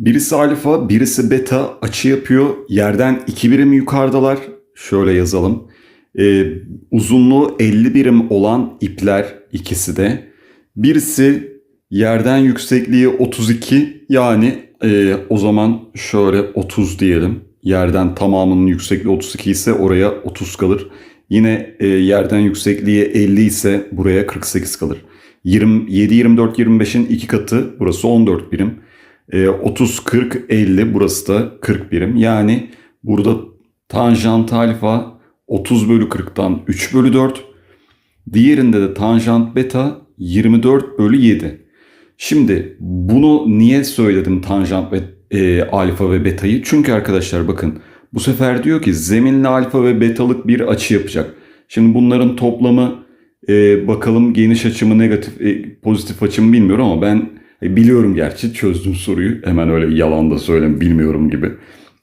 Birisi alfa, birisi beta açı yapıyor. Yerden 2 birim yukarıdalar. Şöyle yazalım. Ee, uzunluğu 50 birim olan ipler ikisi de. Birisi yerden yüksekliği 32 yani e, o zaman şöyle 30 diyelim. Yerden tamamının yüksekliği 32 ise oraya 30 kalır. Yine e, yerden yüksekliği 50 ise buraya 48 kalır. 27, 24, 25'in iki katı burası 14 birim. E, 30, 40, 50 burası da 40 birim. Yani burada tanjant alfa 30 bölü 40'tan 3 bölü 4. Diğerinde de tanjant beta 24 bölü 7. Şimdi bunu niye söyledim tanjant ve e, alfa ve betayı? Çünkü arkadaşlar bakın bu sefer diyor ki zeminli alfa ve betalık bir açı yapacak. Şimdi bunların toplamı e, bakalım geniş açı mı negatif e, pozitif açı mı bilmiyorum ama ben e, biliyorum gerçi çözdüm soruyu. Hemen öyle yalan da söylem bilmiyorum gibi.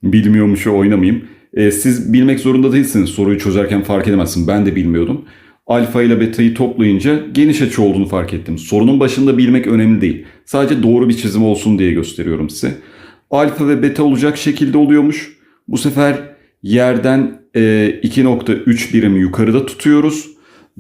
Bilmiyormuşu oynamayayım. E, siz bilmek zorunda değilsiniz. Soruyu çözerken fark edemezsin. Ben de bilmiyordum. Alfa ile beta'yı toplayınca geniş açı olduğunu fark ettim. Sorunun başında bilmek önemli değil. Sadece doğru bir çizim olsun diye gösteriyorum size. Alfa ve beta olacak şekilde oluyormuş. Bu sefer yerden e, 2.3 birim yukarıda tutuyoruz.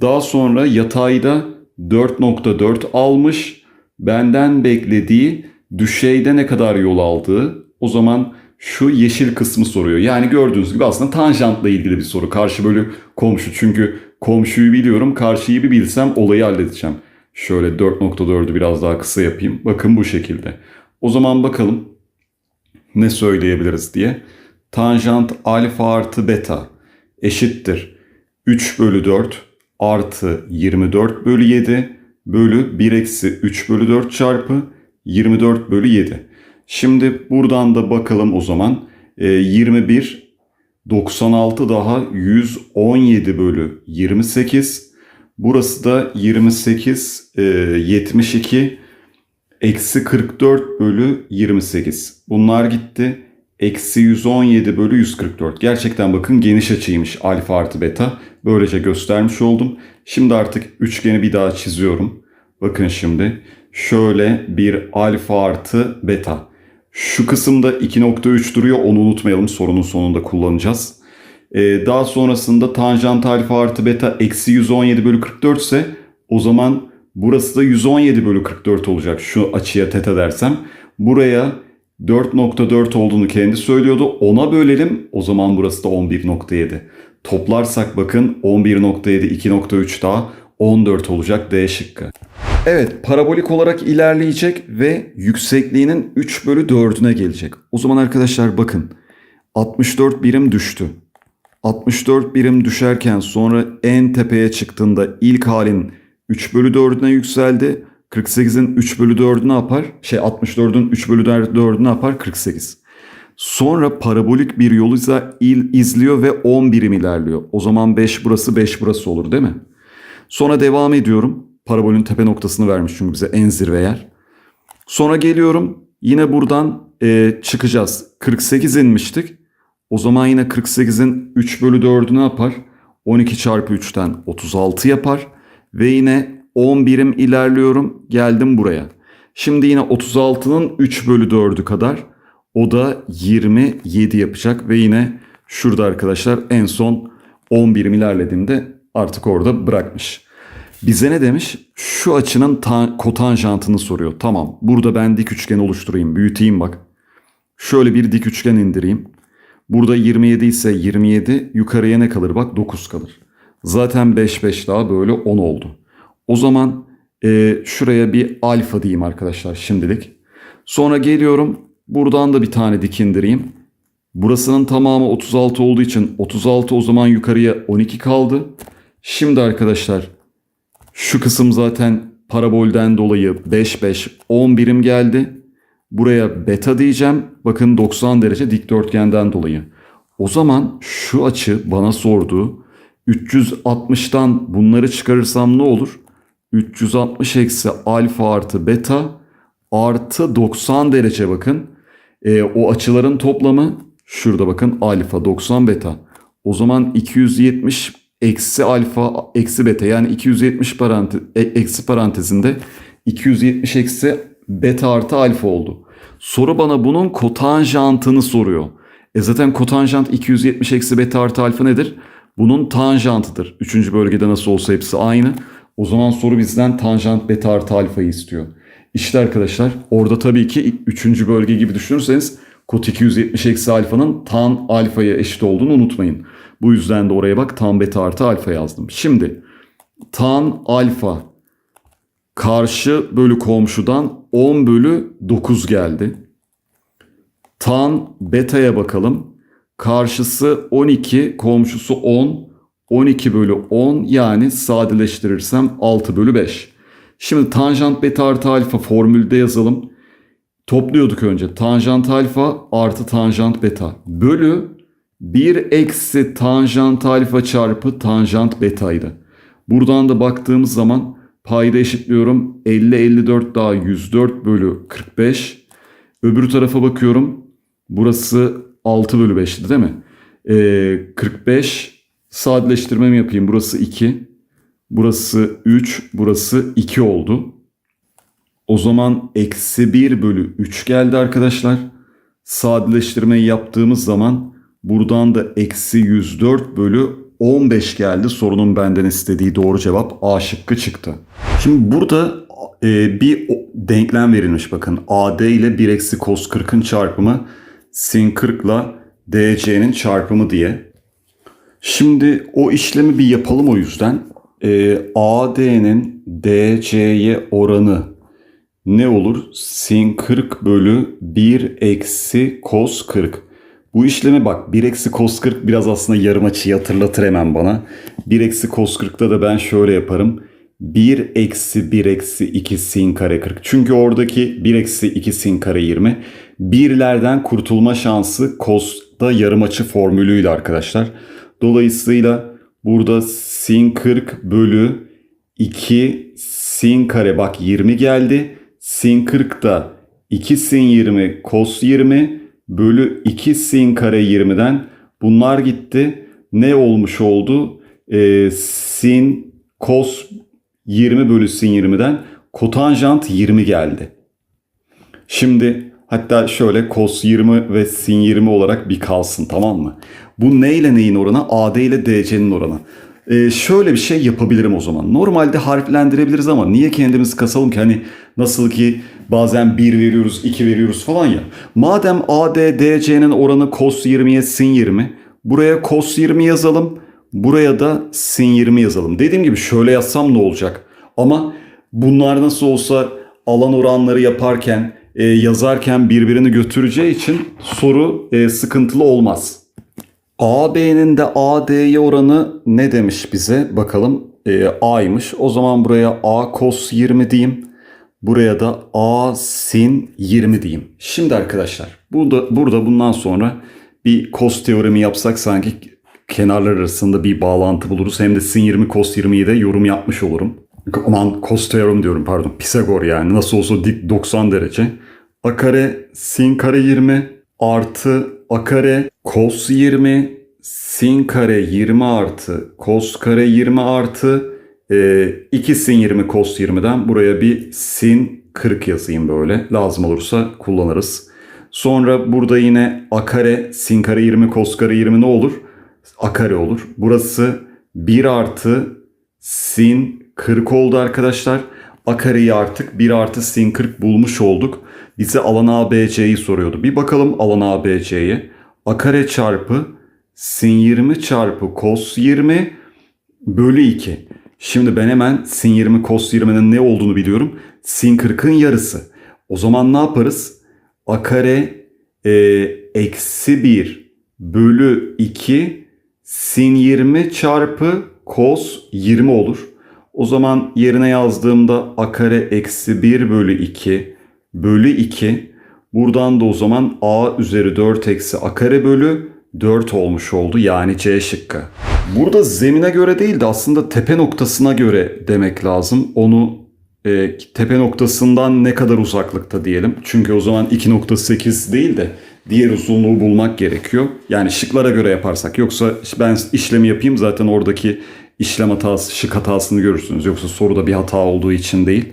Daha sonra yatayda 4.4 almış. Benden beklediği düşeyde ne kadar yol aldığı. O zaman şu yeşil kısmı soruyor. Yani gördüğünüz gibi aslında tanjantla ilgili bir soru. Karşı bölü komşu. Çünkü komşuyu biliyorum. Karşıyı bir bilsem olayı halledeceğim. Şöyle 4.4'ü biraz daha kısa yapayım. Bakın bu şekilde. O zaman bakalım ne söyleyebiliriz diye. Tanjant alfa artı beta eşittir 3 bölü 4 artı 24 bölü 7 bölü 1 eksi 3 bölü 4 çarpı 24 bölü 7. Şimdi buradan da bakalım o zaman. E, 21 96 daha 117 bölü 28. Burası da 28 e, 72 eksi 44 bölü 28. Bunlar gitti. Eksi 117 bölü 144. Gerçekten bakın geniş açıymış alfa artı beta. Böylece göstermiş oldum. Şimdi artık üçgeni bir daha çiziyorum. Bakın şimdi şöyle bir alfa artı beta. Şu kısımda 2.3 duruyor onu unutmayalım sorunun sonunda kullanacağız. Ee, daha sonrasında tanjant alfa artı beta eksi 117 bölü 44 ise o zaman burası da 117 bölü 44 olacak şu açıya teta dersem. Buraya 4.4 olduğunu kendi söylüyordu. Ona bölelim o zaman burası da 11.7. Toplarsak bakın 11.7 2.3 daha 14 olacak D şıkkı. Evet parabolik olarak ilerleyecek ve yüksekliğinin 3 bölü 4'üne gelecek. O zaman arkadaşlar bakın 64 birim düştü. 64 birim düşerken sonra en tepeye çıktığında ilk halin 3 bölü 4'üne yükseldi. 48'in 3 bölü 4'ü ne yapar? Şey 64'ün 3 bölü 4'ü ne yapar? 48. Sonra parabolik bir yolu il izliyor ve 10 birim ilerliyor. O zaman 5 burası 5 burası olur değil mi? Sonra devam ediyorum. Parabolün tepe noktasını vermiş çünkü bize en zirve yer. Sonra geliyorum. Yine buradan e, çıkacağız. 48 inmiştik. O zaman yine 48'in 3 bölü 4'ü ne yapar? 12 çarpı 3'ten 36 yapar. Ve yine 10 birim ilerliyorum. Geldim buraya. Şimdi yine 36'nın 3 bölü 4'ü kadar. O da 27 yapacak. Ve yine şurada arkadaşlar en son 10 birim ilerlediğimde artık orada bırakmış. Bize ne demiş? Şu açının ta- kotanjantını soruyor. Tamam burada ben dik üçgen oluşturayım. Büyüteyim bak. Şöyle bir dik üçgen indireyim. Burada 27 ise 27 yukarıya ne kalır? Bak 9 kalır. Zaten 5 5 daha böyle 10 oldu. O zaman e, şuraya bir alfa diyeyim arkadaşlar şimdilik. Sonra geliyorum. Buradan da bir tane dik indireyim. Burasının tamamı 36 olduğu için 36 o zaman yukarıya 12 kaldı. Şimdi arkadaşlar şu kısım zaten parabolden dolayı 5 5 10 birim geldi. Buraya beta diyeceğim. Bakın 90 derece dikdörtgenden dolayı. O zaman şu açı bana sorduğu 360'tan bunları çıkarırsam ne olur? 360 eksi alfa artı beta artı 90 derece bakın. E, o açıların toplamı şurada bakın alfa 90 beta. O zaman 270 eksi alfa eksi beta yani 270 parantez, eksi parantezinde 270 eksi beta artı alfa oldu. Soru bana bunun kotanjantını soruyor. E zaten kotanjant 270 eksi beta artı alfa nedir? Bunun tanjantıdır. Üçüncü bölgede nasıl olsa hepsi aynı. O zaman soru bizden tanjant beta artı alfayı istiyor. İşte arkadaşlar orada tabii ki üçüncü bölge gibi düşünürseniz kot 270 eksi alfanın tan alfaya eşit olduğunu unutmayın. Bu yüzden de oraya bak tan beta artı alfa yazdım. Şimdi tan alfa karşı bölü komşudan 10 bölü 9 geldi. Tan beta'ya bakalım. Karşısı 12, komşusu 10. 12 bölü 10 yani sadeleştirirsem 6 bölü 5. Şimdi tanjant beta artı alfa formülde yazalım. Topluyorduk önce. Tanjant alfa artı tanjant beta bölü 1 eksi tanjant alfa çarpı tanjant betaydı. Buradan da baktığımız zaman payda eşitliyorum. 50 54 daha 104 bölü 45. Öbür tarafa bakıyorum. Burası 6 bölü 5'ti değil mi? Ee, 45 sadeleştirmemi yapayım. Burası 2. Burası 3. Burası 2 oldu. O zaman eksi 1 bölü 3 geldi arkadaşlar. Sadeleştirmeyi yaptığımız zaman buradan da eksi 104 bölü 15 geldi. Sorunun benden istediği doğru cevap A şıkkı çıktı. Şimdi burada e, bir denklem verilmiş bakın. AD ile 1 eksi cos 40'ın çarpımı sin 40 ile DC'nin çarpımı diye. Şimdi o işlemi bir yapalım o yüzden. E, AD'nin DC'ye oranı ne olur? Sin 40 bölü 1 eksi cos 40. Bu işlemi bak 1 eksi cos 40 biraz aslında yarım açıyı hatırlatır hemen bana. 1 eksi cos 40'da da ben şöyle yaparım. 1 eksi 1 eksi 2 sin kare 40. Çünkü oradaki 1 eksi 2 sin kare 20. Birlerden kurtulma şansı cos'ta yarım açı formülüyle arkadaşlar. Dolayısıyla burada sin 40 bölü 2 sin kare bak 20 geldi. Sin 40 da 2 sin 20 cos 20 bölü 2 sin kare 20'den bunlar gitti. Ne olmuş oldu? Ee, sin cos 20 bölü sin 20'den kotanjant 20 geldi. Şimdi hatta şöyle cos 20 ve sin 20 olarak bir kalsın tamam mı? Bu ne ile neyin oranı? AD ile DC'nin oranı. Ee, şöyle bir şey yapabilirim o zaman. Normalde harflendirebiliriz ama niye kendimizi kasalım ki? Hani nasıl ki bazen 1 veriyoruz, 2 veriyoruz falan ya. Madem AD, DC'nin oranı cos 20'ye sin 20. Buraya cos 20 yazalım. Buraya da sin 20 yazalım. Dediğim gibi şöyle yazsam ne olacak? Ama bunlar nasıl olsa alan oranları yaparken, e, yazarken birbirini götüreceği için soru e, sıkıntılı olmaz. AB'nin de AD'ye oranı ne demiş bize? Bakalım e, A'ymış. O zaman buraya A cos 20 diyeyim. Buraya da A sin 20 diyeyim. Şimdi arkadaşlar burada, burada bundan sonra bir cos teoremi yapsak sanki kenarlar arasında bir bağlantı buluruz. Hem de sin 20 cos 20'yi de yorum yapmış olurum. Aman cos teorem diyorum pardon. Pisagor yani nasıl olsa dik 90 derece. A kare sin kare 20 artı a kare cos 20 sin kare 20 artı cos kare 20 artı e, 2 sin 20 cos 20'den buraya bir sin 40 yazayım böyle. Lazım olursa kullanırız. Sonra burada yine a kare sin kare 20 cos kare 20 ne olur? a kare olur. Burası 1 artı sin 40 oldu arkadaşlar. A kareyi artık 1 artı sin 40 bulmuş olduk. Bize alan ABC'yi soruyordu. Bir bakalım alan ABC'ye. A kare çarpı sin 20 çarpı cos 20 bölü 2. Şimdi ben hemen sin 20 cos 20'nin ne olduğunu biliyorum. Sin 40'ın yarısı. O zaman ne yaparız? A kare e, eksi 1 bölü 2 sin 20 çarpı cos 20 olur. O zaman yerine yazdığımda a kare eksi 1 bölü 2 bölü 2. Buradan da o zaman a üzeri 4 eksi a kare bölü 4 olmuş oldu. Yani C şıkkı. Burada zemine göre değil de aslında tepe noktasına göre demek lazım. Onu e, tepe noktasından ne kadar uzaklıkta diyelim. Çünkü o zaman 2.8 değil de diğer uzunluğu bulmak gerekiyor. Yani şıklara göre yaparsak. Yoksa ben işlemi yapayım zaten oradaki işlem hatası, şık hatasını görürsünüz. Yoksa soruda bir hata olduğu için değil.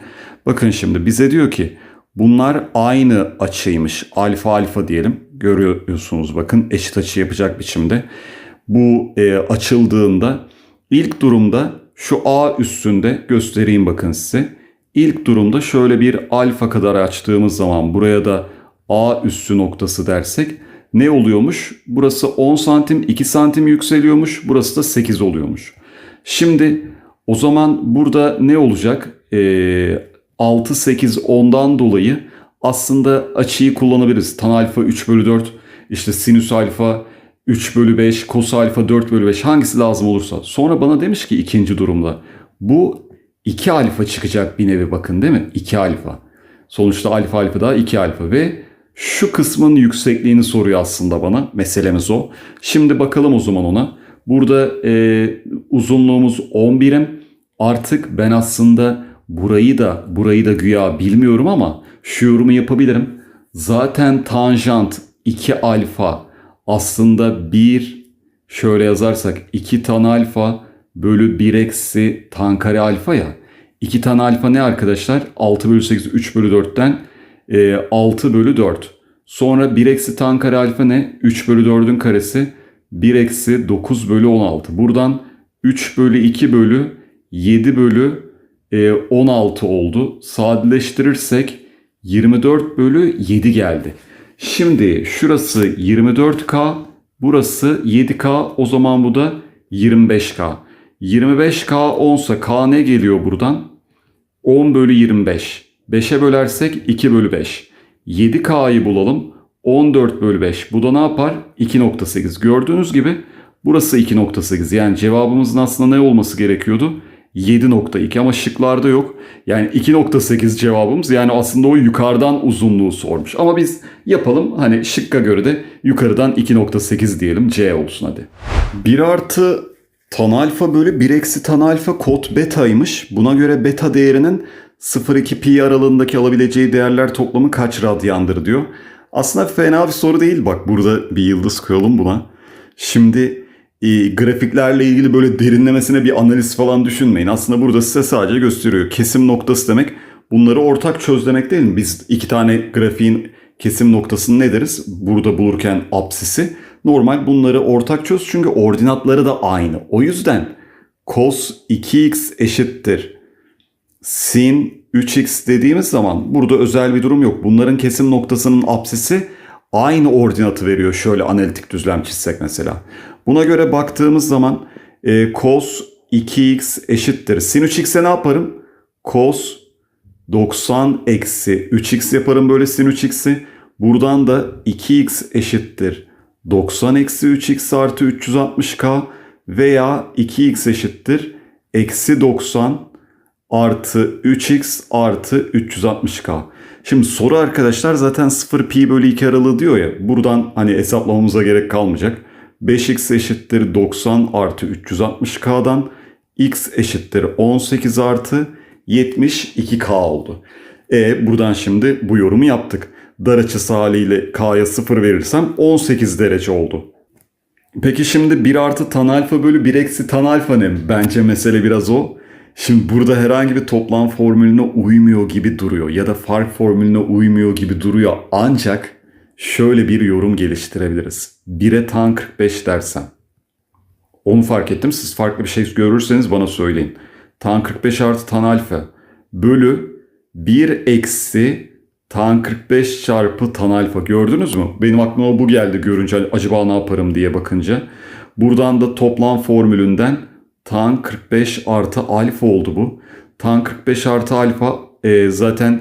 Bakın şimdi bize diyor ki Bunlar aynı açıymış. Alfa alfa diyelim. Görüyorsunuz bakın eşit açı yapacak biçimde. Bu e, açıldığında ilk durumda şu A üstünde göstereyim bakın size. İlk durumda şöyle bir alfa kadar açtığımız zaman buraya da A üssü noktası dersek ne oluyormuş? Burası 10 santim 2 santim yükseliyormuş. Burası da 8 oluyormuş. Şimdi o zaman burada ne olacak? Ee, 6, 8, 10'dan dolayı aslında açıyı kullanabiliriz. Tan alfa 3 bölü 4, işte sinüs alfa 3 bölü 5, kos alfa 4 bölü 5 hangisi lazım olursa. Sonra bana demiş ki ikinci durumda bu 2 alfa çıkacak bir nevi bakın değil mi? 2 alfa. Sonuçta alfa alfa daha 2 alfa ve şu kısmın yüksekliğini soruyor aslında bana. Meselemiz o. Şimdi bakalım o zaman ona. Burada e, uzunluğumuz 10 birim. Artık ben aslında burayı da burayı da güya bilmiyorum ama şu yorumu yapabilirim. Zaten tanjant 2 alfa aslında 1 şöyle yazarsak 2 tan alfa bölü 1 eksi tan kare alfa ya. 2 tan alfa ne arkadaşlar? 6 bölü 8 3 bölü 4'ten e, 6 bölü 4. Sonra 1 eksi tan kare alfa ne? 3 bölü 4'ün karesi 1 eksi 9 bölü 16. Buradan 3 bölü 2 bölü 7 bölü 16 oldu. Sadeleştirirsek 24 bölü 7 geldi. Şimdi şurası 24K, burası 7K, o zaman bu da 25K. 25K 10 ise K ne geliyor buradan? 10 bölü 25. 5'e bölersek 2 bölü 5. 7K'yı bulalım. 14 bölü 5. Bu da ne yapar? 2.8. Gördüğünüz gibi burası 2.8. Yani cevabımızın aslında ne olması gerekiyordu? 7.2 ama şıklarda yok. Yani 2.8 cevabımız yani aslında o yukarıdan uzunluğu sormuş. Ama biz yapalım hani şıkka göre de yukarıdan 2.8 diyelim C olsun hadi. 1 artı tan alfa bölü 1 eksi tan alfa kod betaymış. Buna göre beta değerinin 0-2 pi aralığındaki alabileceği değerler toplamı kaç radyandır diyor. Aslında fena bir soru değil bak burada bir yıldız koyalım buna. Şimdi e, grafiklerle ilgili böyle derinlemesine bir analiz falan düşünmeyin. Aslında burada size sadece gösteriyor. Kesim noktası demek bunları ortak çöz demek değil mi? Biz iki tane grafiğin kesim noktasını ne deriz? Burada bulurken apsisi. Normal bunları ortak çöz çünkü ordinatları da aynı. O yüzden cos 2x eşittir sin 3x dediğimiz zaman burada özel bir durum yok. Bunların kesim noktasının apsisi aynı ordinatı veriyor. Şöyle analitik düzlem çizsek mesela. Buna göre baktığımız zaman e, cos 2x eşittir. Sin 3x'e ne yaparım? Cos 90 eksi 3x yaparım böyle sin 3x'i. Buradan da 2x eşittir. 90 eksi 3x artı 360k veya 2x eşittir. Eksi 90 artı 3x artı 360k. Şimdi soru arkadaşlar zaten 0 pi bölü 2 aralığı diyor ya. Buradan hani hesaplamamıza gerek kalmayacak. 5x eşittir 90 artı 360k'dan x eşittir 18 artı 72k oldu. E buradan şimdi bu yorumu yaptık. Dar açısı haliyle k'ya 0 verirsem 18 derece oldu. Peki şimdi 1 artı tan alfa bölü 1 eksi tan alfa ne? Bence mesele biraz o. Şimdi burada herhangi bir toplam formülüne uymuyor gibi duruyor ya da fark formülüne uymuyor gibi duruyor. Ancak şöyle bir yorum geliştirebiliriz. 1'e tan 45 dersem. Onu fark ettim. Siz farklı bir şey görürseniz bana söyleyin. Tan 45 artı tan alfa bölü 1 eksi tan 45 çarpı tan alfa. Gördünüz mü? Benim aklıma bu geldi görünce acaba ne yaparım diye bakınca. Buradan da toplam formülünden tan 45 artı alfa oldu bu. Tan 45 artı alfa e, zaten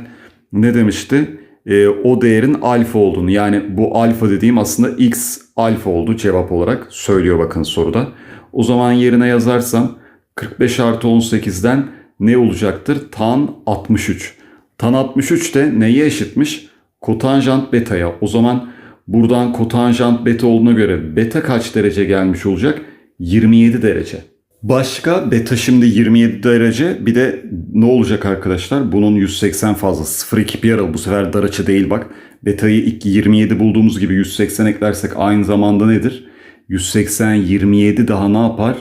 ne demişti? E, o değerin alfa olduğunu yani bu alfa dediğim aslında x alfa oldu cevap olarak söylüyor bakın soruda. O zaman yerine yazarsam 45 artı 18'den ne olacaktır? Tan 63. Tan 63 de neye eşitmiş? Kotanjant beta'ya. O zaman buradan kotanjant beta olduğuna göre beta kaç derece gelmiş olacak? 27 derece. Başka beta şimdi 27 derece. Bir de ne olacak arkadaşlar? Bunun 180 fazla. 0,2 pi aralığı bu sefer dar açı değil bak. Beta'yı ilk 27 bulduğumuz gibi 180 eklersek aynı zamanda nedir? 180 27 daha ne yapar?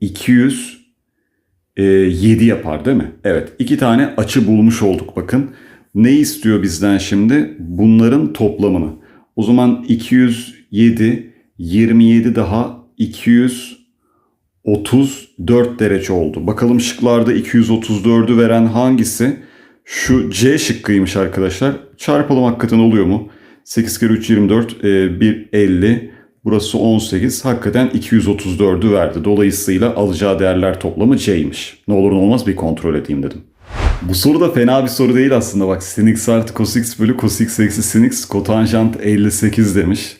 200 7 yapar değil mi? Evet iki tane açı bulmuş olduk bakın. Ne istiyor bizden şimdi? Bunların toplamını. O zaman 207, 27 daha 234 derece oldu. Bakalım şıklarda 234'ü veren hangisi? Şu C şıkkıymış arkadaşlar. Çarpalım hakikaten oluyor mu? 8 kere 3 24, e, 1 50. Burası 18. Hakikaten 234'ü verdi. Dolayısıyla alacağı değerler toplamı C'ymiş. Ne olur ne olmaz bir kontrol edeyim dedim. Bu soru da fena bir soru değil aslında. Bak sin x artı cos x bölü cos x eksi sin x kotanjant 58 demiş.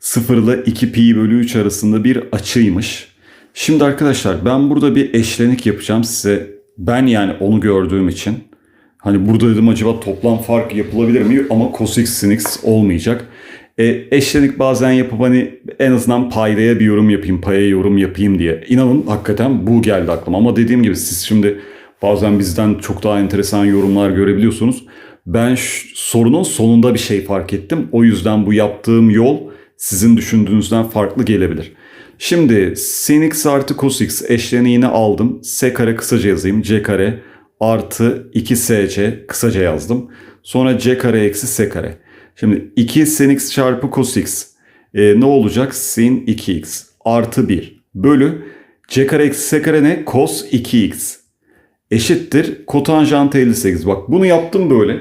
0 ile 2 pi bölü 3 arasında bir açıymış. Şimdi arkadaşlar ben burada bir eşlenik yapacağım size. Ben yani onu gördüğüm için. Hani burada dedim acaba toplam fark yapılabilir mi? Ama cos x sin x olmayacak. E, eşlenik bazen yapıp hani en azından paydaya bir yorum yapayım, paya yorum yapayım diye. İnanın hakikaten bu geldi aklıma. Ama dediğim gibi siz şimdi bazen bizden çok daha enteresan yorumlar görebiliyorsunuz. Ben sorunun sonunda bir şey fark ettim. O yüzden bu yaptığım yol sizin düşündüğünüzden farklı gelebilir. Şimdi sin x artı cos x eşlerini yine aldım. S kare kısaca yazayım. C kare artı 2SC kısaca yazdım. Sonra C kare eksi S kare. Şimdi 2 sin x çarpı cos x e, ne olacak? Sin 2x artı 1 bölü C kare eksi S kare ne? Cos 2x eşittir kotanjant 58. Bak bunu yaptım böyle.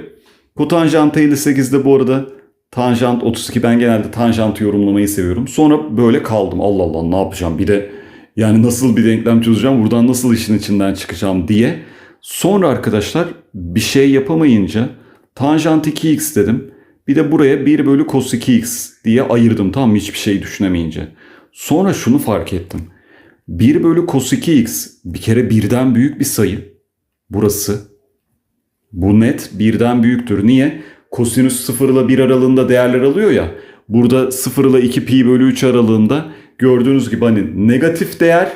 Kotanjant 58'de bu arada tanjant 32 ben genelde tanjantı yorumlamayı seviyorum. Sonra böyle kaldım. Allah Allah ne yapacağım bir de yani nasıl bir denklem çözeceğim buradan nasıl işin içinden çıkacağım diye. Sonra arkadaşlar bir şey yapamayınca tanjant 2x dedim. Bir de buraya 1 bölü cos 2x diye ayırdım mı hiçbir şey düşünemeyince. Sonra şunu fark ettim. 1 bölü cos 2x bir kere birden büyük bir sayı. Burası. Bu net birden büyüktür. Niye? Kosinüs 0 ile 1 aralığında değerler alıyor ya. Burada 0 ile 2 pi bölü 3 aralığında gördüğünüz gibi hani negatif değer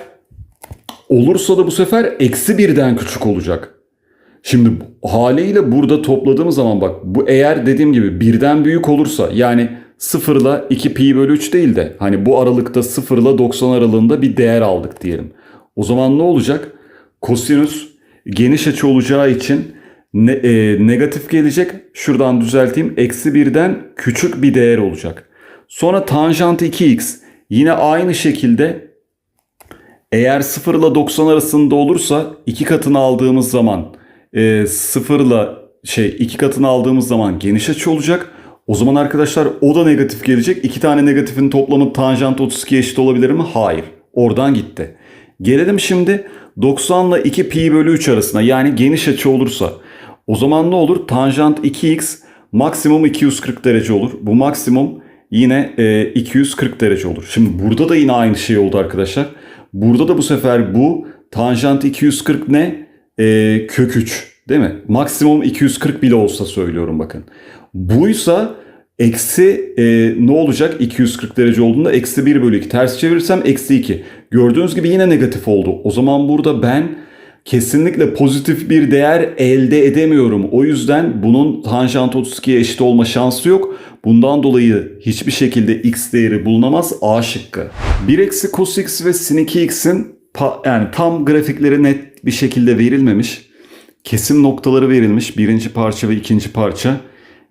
olursa da bu sefer eksi birden küçük olacak. Şimdi haliyle burada topladığımız zaman bak bu eğer dediğim gibi birden büyük olursa yani 0 ile 2 pi bölü 3 değil de hani bu aralıkta 0 ile 90 aralığında bir değer aldık diyelim. O zaman ne olacak? Kosinüs geniş açı olacağı için ne, e, negatif gelecek. Şuradan düzelteyim. Eksi birden küçük bir değer olacak. Sonra tanjant 2x yine aynı şekilde eğer 0 ile 90 arasında olursa iki katını aldığımız zaman e, 0 ile şey iki katını aldığımız zaman geniş açı olacak. O zaman arkadaşlar o da negatif gelecek. İki tane negatifin toplamı tanjant 32 eşit olabilir mi? Hayır. Oradan gitti. Gelelim şimdi 90 ile 2 pi bölü 3 arasına yani geniş açı olursa o zaman ne olur? Tanjant 2x maksimum 240 derece olur. Bu maksimum yine e, 240 derece olur. Şimdi burada da yine aynı şey oldu arkadaşlar. Burada da bu sefer bu tanjant 240 ne? E, kök 3 değil mi? Maksimum 240 bile olsa söylüyorum bakın. Buysa eksi e, ne olacak 240 derece olduğunda eksi 1 bölü 2 ters çevirirsem eksi 2. Gördüğünüz gibi yine negatif oldu. O zaman burada ben kesinlikle pozitif bir değer elde edemiyorum. O yüzden bunun tanjant 32'ye eşit olma şansı yok. Bundan dolayı hiçbir şekilde x değeri bulunamaz. A şıkkı. 1 eksi cos x ve sin 2x'in yani tam grafikleri net bir şekilde verilmemiş. Kesim noktaları verilmiş. Birinci parça ve ikinci parça.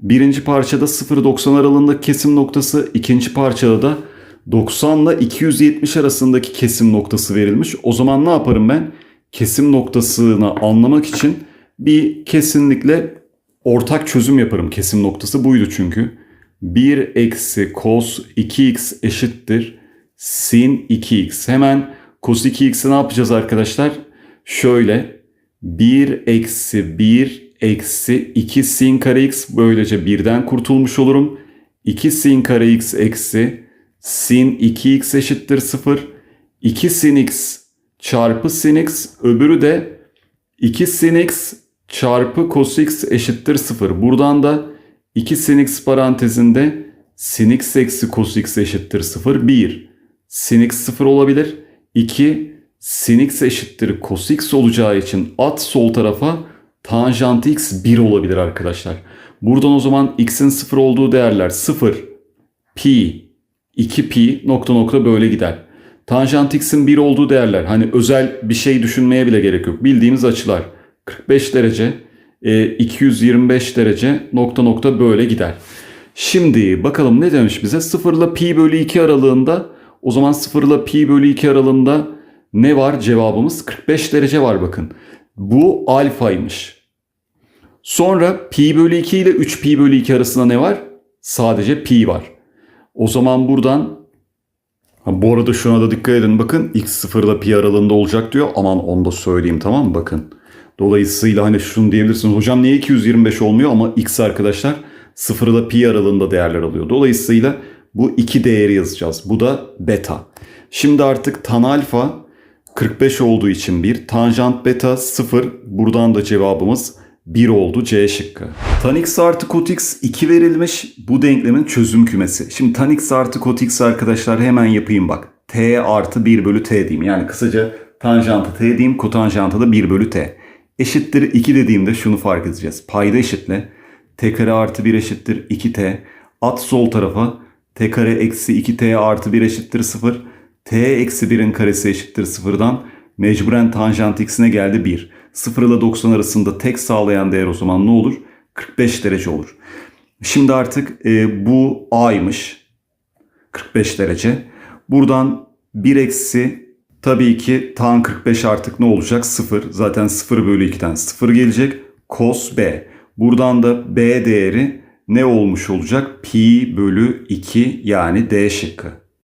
Birinci parçada 0-90 aralığındaki kesim noktası, ikinci parçada da 90 ile 270 arasındaki kesim noktası verilmiş. O zaman ne yaparım ben? Kesim noktasını anlamak için bir kesinlikle ortak çözüm yaparım. Kesim noktası buydu çünkü. 1 eksi cos 2x eşittir sin 2x. Hemen cos 2x'i ne yapacağız arkadaşlar? Şöyle 1 eksi 1 eksi 2 sin kare x böylece birden kurtulmuş olurum. 2 sin kare x eksi sin 2x eşittir 0. 2 sin x çarpı sin öbürü de 2 sin çarpı cos eşittir 0. Buradan da 2 sin parantezinde sin eksi cos eşittir 0. 1 sin x 0 olabilir. 2 sin eşittir cos olacağı için at sol tarafa tanjant x 1 olabilir arkadaşlar. Buradan o zaman x'in 0 olduğu değerler 0, pi, 2 pi nokta nokta böyle gider. Tanjant x'in 1 olduğu değerler hani özel bir şey düşünmeye bile gerek yok. Bildiğimiz açılar 45 derece, e, 225 derece nokta nokta böyle gider. Şimdi bakalım ne demiş bize? 0 ile pi bölü 2 aralığında o zaman 0 ile pi bölü 2 aralığında ne var cevabımız? 45 derece var bakın. Bu alfaymış. Sonra pi bölü 2 ile 3 pi bölü 2 arasında ne var? Sadece pi var. O zaman buradan bu arada şuna da dikkat edin bakın x 0 ile pi aralığında olacak diyor. Aman onu da söyleyeyim tamam mı bakın. Dolayısıyla hani şunu diyebilirsiniz. Hocam niye 225 olmuyor ama x arkadaşlar 0 ile pi aralığında değerler alıyor. Dolayısıyla bu iki değeri yazacağız. Bu da beta. Şimdi artık tan alfa 45 olduğu için 1. Tanjant beta 0. Buradan da cevabımız 1 oldu C şıkkı. Tan x artı kot x 2 verilmiş. Bu denklemin çözüm kümesi. Şimdi tan x artı kot x arkadaşlar hemen yapayım bak. t artı 1 bölü t diyeyim. Yani kısaca tanjantı t diyeyim. Kotanjantı da 1 bölü t. Eşittir 2 dediğimde şunu fark edeceğiz. Payda eşitle. t kare artı 1 eşittir 2t. At sol tarafa. t kare eksi 2t artı 1 eşittir 0. t eksi 1'in karesi eşittir 0'dan. Mecburen tanjant x'ine geldi 1. 0 ile 90 arasında tek sağlayan değer o zaman ne olur? 45 derece olur. Şimdi artık e, bu a'ymış. 45 derece. Buradan 1 eksi tabii ki tan 45 artık ne olacak? 0. Zaten 0 bölü 2'den 0 gelecek. Cos b. Buradan da b değeri ne olmuş olacak? Pi bölü 2 yani D şıkkı.